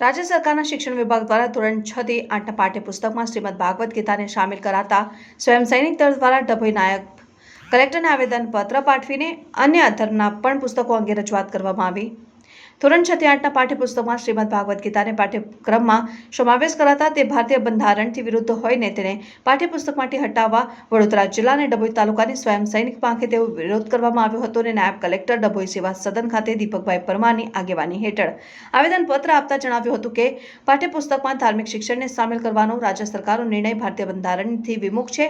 રાજ્ય સરકારના શિક્ષણ વિભાગ દ્વારા ધોરણ છ થી આઠના પાઠ્યપુસ્તકમાં શ્રીમદ ભાગવત ગીતાને સામેલ કરાતા સ્વયં સૈનિક દળ દ્વારા ડભોઈ નાયક કલેક્ટરને આવેદનપત્ર પાઠવીને અન્ય ધર્મના પણ પુસ્તકો અંગે રજૂઆત કરવામાં આવી. ધોરણ છ આઠના પાઠ્યપુસ્તકમાં શ્રીમદ ભાગવત ગીતાને પાઠ્યક્રમમાં સમાવેશ કરાતા તે ભારતીય બંધારણથી વિરુદ્ધ હોઈને તેને પાઠ્યપુસ્તકમાંથી હટાવવા વડોદરા જિલ્લા અને ડભોઈ તાલુકાની સ્વયં સૈનિક પાંખે તેવો વિરોધ કરવામાં આવ્યો હતો અને નાયબ કલેક્ટર ડભોઈ સેવા સદન ખાતે દીપકભાઈ પરમારની આગેવાની હેઠળ આવેદનપત્ર આપતા જણાવ્યું હતું કે પાઠ્યપુસ્તકમાં ધાર્મિક શિક્ષણને સામેલ કરવાનો રાજ્ય સરકારનો નિર્ણય ભારતીય બંધારણથી વિમુખ છે.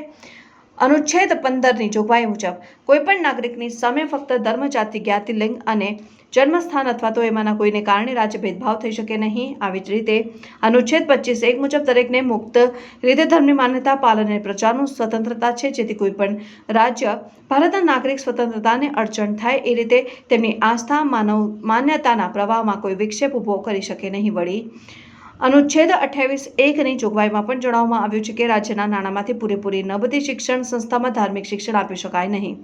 અનુચ્છેદ પંદરની જોગવાઈ મુજબ કોઈપણ નાગરિકની સામે ફક્ત ધર્મ જાતિ જ્ઞાતિ, લિંગ અને જન્મસ્થાન અથવા તો એમાંના કોઈને કારણે રાજ્ય ભેદભાવ થઈ શકે નહીં. આવી જ રીતે અનુચ્છેદ પચીસ એક મુજબ દરેકને મુક્ત રીતે ધર્મની માન્યતા, પાલન અને પ્રચારનું સ્વતંત્રતા છે. જેથી કોઈપણ રાજ્ય ભારતના નાગરિક સ્વતંત્રતાને અડચણ થાય એ રીતે તેમની આસ્થા, માનવ માન્યતાના પ્રવાહમાં કોઈ વિક્ષેપ ઊભો કરી શકે નહીં. વળી અનુચ્છેદ અઠ્યાવીસ એકની જોગવાઈમાં પણ જણાવવામાં આવ્યું છે કે રાજ્યના નાણાંમાંથી પૂરેપૂરી નબધી શિક્ષણ સંસ્થામાં ધાર્મિક શિક્ષણ આપી શકાય નહીં.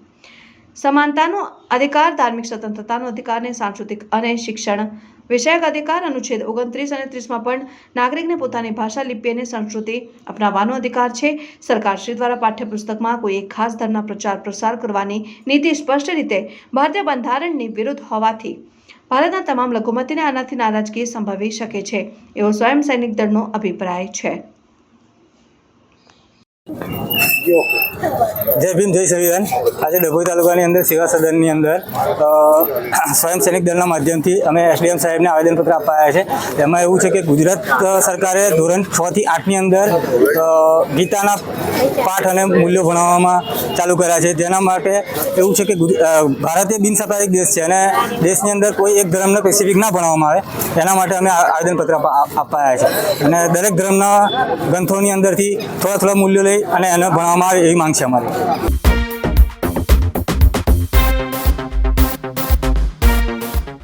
સમાનતાનો અધિકાર, ધાર્મિક સ્વતંત્રતાનો અધિકારને સાંસ્કૃતિક અને શિક્ષણ વિષયક અધિકાર, અનુચ્છેદ ઓગણત્રીસ અને ત્રીસમાં પણ નાગરિકને પોતાની ભાષા, લિપિ અને સંસ્કૃતિ અપનાવવાનો અધિકાર છે. સરકારશ્રી દ્વારા પાઠ્યપુસ્તકમાં કોઈ એક ખાસ ધર્મના પ્રચાર પ્રસાર કરવાની નીતિ સ્પષ્ટ રીતે ભારતીય બંધારણની વિરુદ્ધ હોવાથી ભારતના તમામ લઘુમતીને આનાથી નારાજગી સંભવી શકે છે, એવો સ્વયં સૈનિક દળનો અભિપ્રાય છે. જય ભીમ, જય સંવિધાન આજે ડભોઈ તાલુકાની અંદર સેવા સદનની અંદર સ્વયં સૈનિક દળના માધ્યમથી અમે એસડીએમ સાહેબને આવેદનપત્ર અપાયા છે. એમાં એવું છે કે ગુજરાત સરકારે ધોરણ છ થી આઠની અંદર ગીતાના પાઠ અને મૂલ્યો ભણાવવામાં ચાલુ કર્યા છે. તેના માટે એવું છે કે ભારત એ બિનસાંપ્રદાયિક દેશ છે અને દેશની અંદર કોઈ એક ધર્મને સ્પેસિફિક ના ભણાવવામાં આવે, એના માટે અમે આવેદનપત્ર આપવા છે. અને દરેક ધર્મના ગ્રંથોની અંદરથી થોડા થોડા મૂલ્યો લઈ અને એને ભણાવવામાં આવે એવી માંગ છે અમારી.